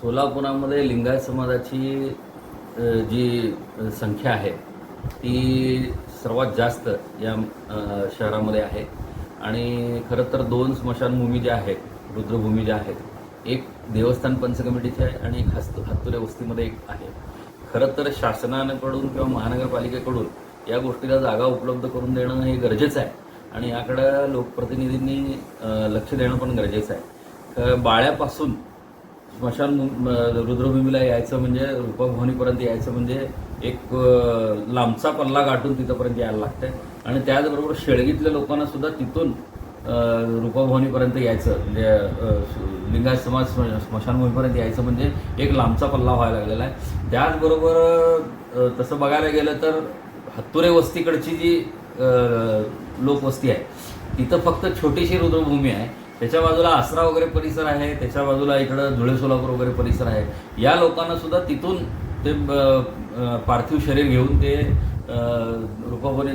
सोलापुरामध्ये लिंगायत समाजाची जी संख्या आहे ती सर्वात जास्त या शहरामध्ये आहे. आणि खरं तर दोन स्मशानभूमी ज्या आहेत रुद्रभूमी ज्या आहेत एक देवस्थान पंच कमिटीची आहे आणि एक हस्त हातुऱ्या वस्तीमध्ये एक आहे. खरं तर शासनाकडून किंवा महानगरपालिकेकडून या गोष्टीला जागा उपलब्ध करून देणं हे गरजेचं आहे. आणि याकडं लोकप्रतिनिधींनी लक्ष देणं पण गरजेचं आहे. बाळ्यापासून स्मशान रुद्रभूमीला यायचं म्हणजे रूपभवनीपर्यंत यायचं म्हणजे एक लांबचा पल्ला गाठून तिथंपर्यंत यायला लागतंय. आणि त्याचबरोबर शेळगीतल्या लोकांना सुद्धा तिथून रूपभवनीपर्यंत यायचं. म्हणजे लिंगायत समाज स्म- स्मशानभूमीपर्यंत यायचं म्हणजे एक लांबचा पल्ला व्हायला लागलेला आहे. त्याचबरोबर तसं बघायला गेलं तर हत्तुरे वस्तीकडची जी लोकवस्ती आहे तिथं फक्त छोटीशी रुद्रभूमी आहे. त्याच्या बाजूला आसरा वगैरे परिसर आहे त्याच्या बाजूला इकडं धुळे सोलापूर वगैरे परिसर आहे. या लोकांना सुद्धा तिथून ते पार्थिव शरीर घेऊन ते रुपाभवानी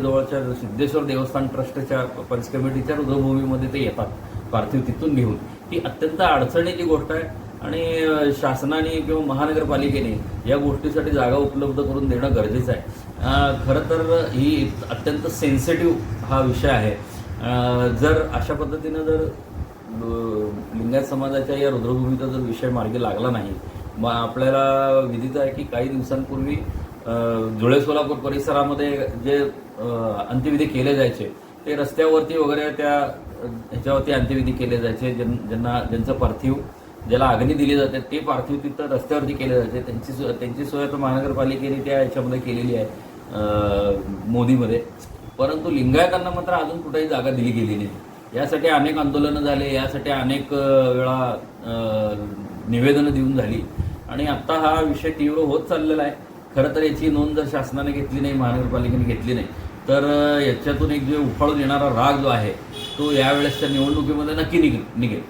सिद्धेश्वर देवस्थान ट्रस्टच्या पंच कमिटीच्या रुद्रभूमीमध्ये ते येतात पार्थिव तिथून घेऊन. ही अत्यंत अडचणीची गोष्ट आहे आणि शासनाने किंवा महानगरपालिकेने या गोष्टीसाठी जागा उपलब्ध करून देणं गरजेचं आहे. खरं तर ही अत्यंत सेन्सिटिव्ह हा विषय आहे. जर अशा पद्धतीनं जर लिंगायत समाजाच्या या रुद्रभूमीचा जर विषय मार्गी लागला नाही मग आपल्याला विदित आहे की काही दिवसांपूर्वी धुळे सोलापूर परिसरामध्ये जे अंत्यविधी केले जायचे ते रस्त्यावरती वगैरे त्या ह्याच्यावरती अंत्यविधी केले जायचे ज्यां- ज्यांना ज्यांचं पार्थिव ज्याला अग्नी दिली जाते ते पार्थिव तिथं रस्त्यावरती केले जाते त्यांची सोय त्यांची सोय तर महानगरपालिकेने त्या ह्याच्यामध्ये केलेली आहे मोदीमध्ये. परंतु लिंगायतांना मात्र अजून कुठेही जागा दिली गेली नाही. यासाठी अनेक आंदोलनं झाले यासाठी अनेक वेळा निवेदनं देऊन झाली. आणि आत्ता हा विषय तीव्र होत चाललेला आहे. खरं तर याची नोंद जर शासनाने घेतली नाही महानगरपालिकेने घेतली नाही तर याच्यातून एक जे उफाळून येणारा राग जो आहे तो यावेळेसच्या निवडणुकीमध्ये नक्की निघेल निघेल.